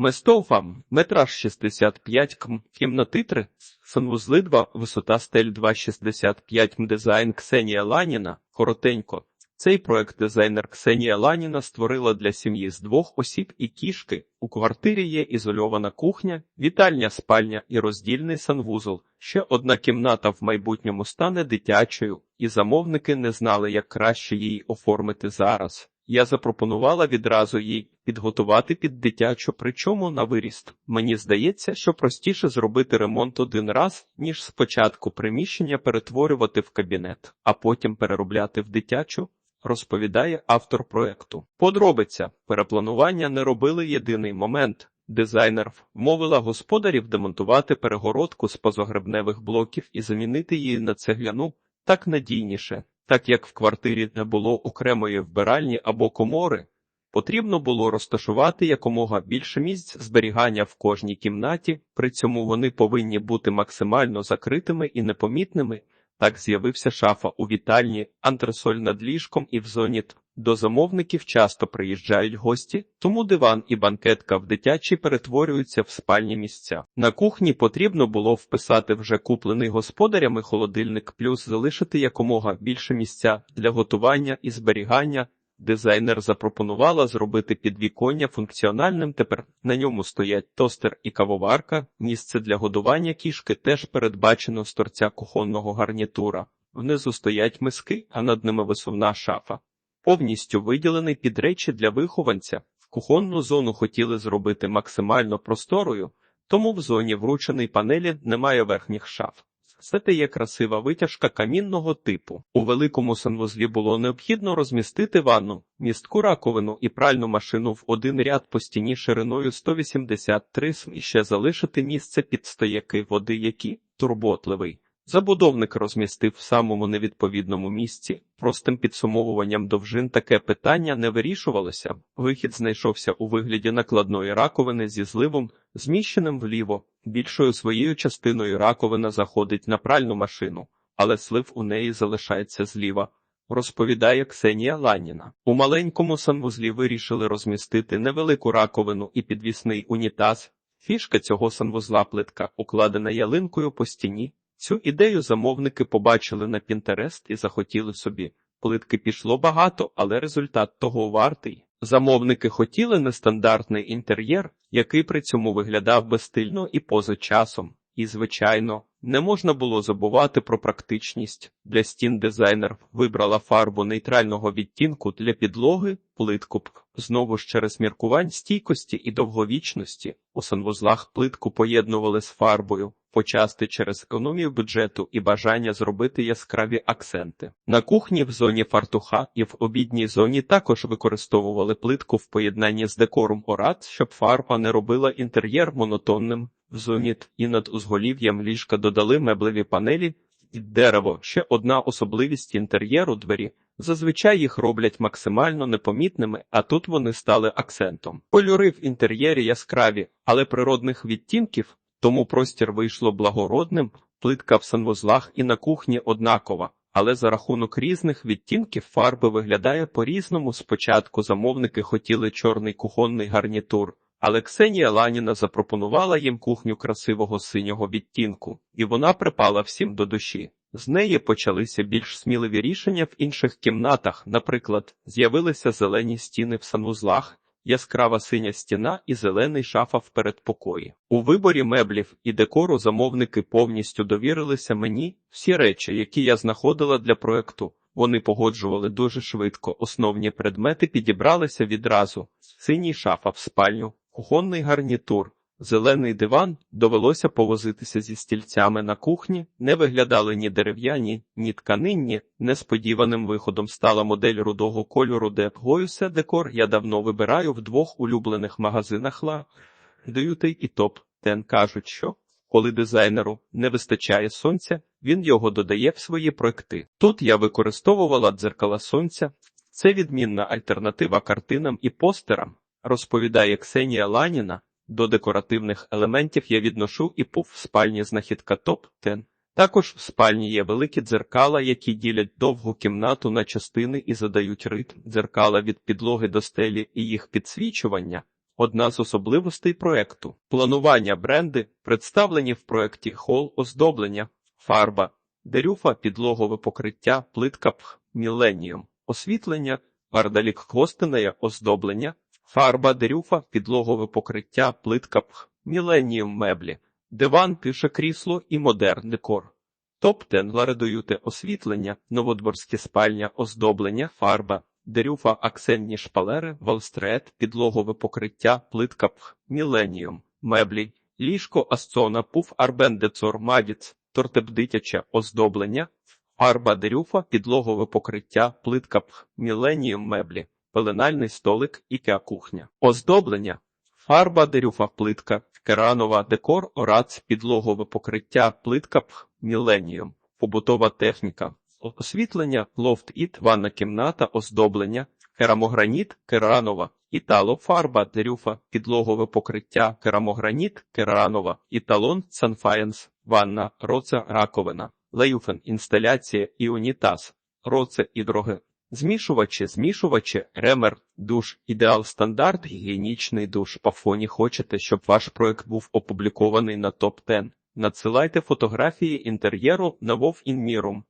Местовам, метраж 65 км, кімнатитри, санвузли 2, висота стель 2,65 м, дизайн Ксенія Ланіна, коротенько. Цей проект дизайнер Ксенія Ланіна створила для сім'ї з двох осіб і кішки. У квартирі є ізольована кухня, вітальня, спальня і роздільний санвузол. Ще одна кімната в майбутньому стане дитячою, і замовники не знали, як краще її оформити зараз. Я запропонувала відразу їй підготувати під дитячу, причому на виріст. Мені здається, що простіше зробити ремонт один раз, ніж спочатку приміщення перетворювати в кабінет, а потім переробляти в дитячу. Розповідає автор проекту. Подробиця перепланування не робили єдиний момент. Дизайнер вмовила господарів демонтувати перегородку з позогребневих блоків і замінити її на цегляну так надійніше. Так як в квартирі не було окремої вбиральні або комори, потрібно було розташувати якомога більше місць зберігання в кожній кімнаті, при цьому вони повинні бути максимально закритими і непомітними. Так з'явився шафа у вітальні, антресоль над ліжком і в зоні. До замовників часто приїжджають гості, тому диван і банкетка в дитячій перетворюються в спальні місця. На кухні потрібно було вписати вже куплений господарями холодильник, плюс залишити якомога більше місця для готування і зберігання. Дизайнер запропонувала зробити підвіконня функціональним. Тепер на ньому стоять тостер і кавоварка. Місце для годування кішки теж передбачено з торця кухонного гарнітура. Внизу стоять миски, а над ними висувна шафа. Повністю виділений під речі для вихованця. Кухонну зону хотіли зробити максимально просторою, тому в зоні врученої панелі немає верхніх шаф. Це є красива витяжка камінного типу. У великому санвузлі було необхідно розмістити ванну, містку раковину і пральну машину в один ряд по стіні шириною 183 см і ще залишити місце під стояки води, які турботливий. Забудовник розмістив в самому невідповідному місці. Простим підсумовуванням довжин таке питання не вирішувалося. Вихід знайшовся у вигляді накладної раковини зі зливом, зміщеним вліво. Більшою своєю частиною раковина заходить на пральну машину, але слив у неї залишається зліва. Розповідає Ксенія Ланіна. У маленькому санвузлі вирішили розмістити невелику раковину і підвісний унітаз. Фішка цього санвузла плитка укладена ялинкою по стіні. Цю ідею замовники побачили на Пінтерест і захотіли собі. Плитки пішло багато, але результат того вартий. Замовники хотіли нестандартний інтер'єр, який при цьому виглядав безстильно і поза часом. І, звичайно, не можна було забувати про практичність. Для стін дизайнер вибрала фарбу нейтрального відтінку для підлоги, плитку б, знову ж через міркувань стійкості і довговічності. У санвузлах плитку поєднували з фарбою, почасти через економію бюджету і бажання зробити яскраві акценти. На кухні в зоні фартуха і в обідній зоні також використовували плитку в поєднанні з декором орат, щоб фарба не робила інтер'єр монотонним. В зоні і над узголів'ям ліжка додали меблеві панелі і дерево. Ще одна особливість інтер'єру двері. Зазвичай їх роблять максимально непомітними, а тут вони стали акцентом. Кольори в інтер'єрі яскраві, але природних відтінків, тому простір вийшло благородним, плитка в санвузлах і на кухні однакова. Але за рахунок різних відтінків фарби виглядає по-різному. Спочатку замовники хотіли чорний кухонний гарнітур, але Ксенія Ланіна запропонувала їм кухню красивого синього відтінку, і вона припала всім до душі. З неї почалися більш сміливі рішення в інших кімнатах. Наприклад, з'явилися зелені стіни в санвузлах, яскрава синя стіна і зелений шафа в передпокої. У виборі меблів і декору замовники повністю довірилися мені. Всі речі, які я знаходила для проекту, вони погоджували дуже швидко. Основні предмети підібралися відразу: синій шафа в спальню, кухонний гарнітур. Зелений диван довелося повозитися зі стільцями на кухні, не виглядали ні дерев'яні, ні тканинні. Несподіваним виходом стала модель рудого кольору, де Гоюсе декор я давно вибираю в двох улюблених магазинах ла Дютей і топ. Тен кажуть, що коли дизайнеру не вистачає сонця, він його додає в свої проекти. Тут я використовувала дзеркала сонця, це відмінна альтернатива картинам і постерам, розповідає Ксенія Ланіна. До декоративних елементів я відношу і пуф в спальні знахідка топ-10. Також в спальні є великі дзеркала, які ділять довгу кімнату на частини і задають ритм. Дзеркала від підлоги до стелі і їх підсвічування Одна з особливостей проекту планування бренди, представлені в проекті хол оздоблення, фарба, дерюфа, підлогове покриття, плитка пх, міленіум, освітлення, бардалік хвостинеє оздоблення, фарба, дерюфа, підлогове покриття, плитка пх, міленіум меблі, диван, пише крісло і модерн декор. Топ-10 ларедоюте освітлення, новодворське спальня, оздоблення, фарба, дерюфа, аксенні шпалери, волстрет, підлогове покриття, плитка пх, міленіум, меблі, ліжко, асцона, пуф, арбендецор, мавіц, тортеп дитяче, оздоблення, фарба, дерюфа, підлогове покриття, плитка пх, міленіум, меблі, пеленальний столик, ікеа кухня, оздоблення, фарба, дерюфа, плитка, керанова, декор, орац, підлогове покриття, плитка пх, міленіум, побутова техніка, освітлення, лофт-іт, ванна кімната, оздоблення, керамограніт, керанова, італо-фарба, дерюфа, підлогове покриття, керамограніт, керанова, італон, санфаєнс, ванна, роце, раковина, леюфен, інсталяція і роце і. Змішувачі, змішувачі, ремер, душ, ідеал стандарт, гігієнічний душ. По фоні хочете, щоб ваш проект був опублікований на топ 10 Надсилайте фотографії інтер'єру на Вов. Рю.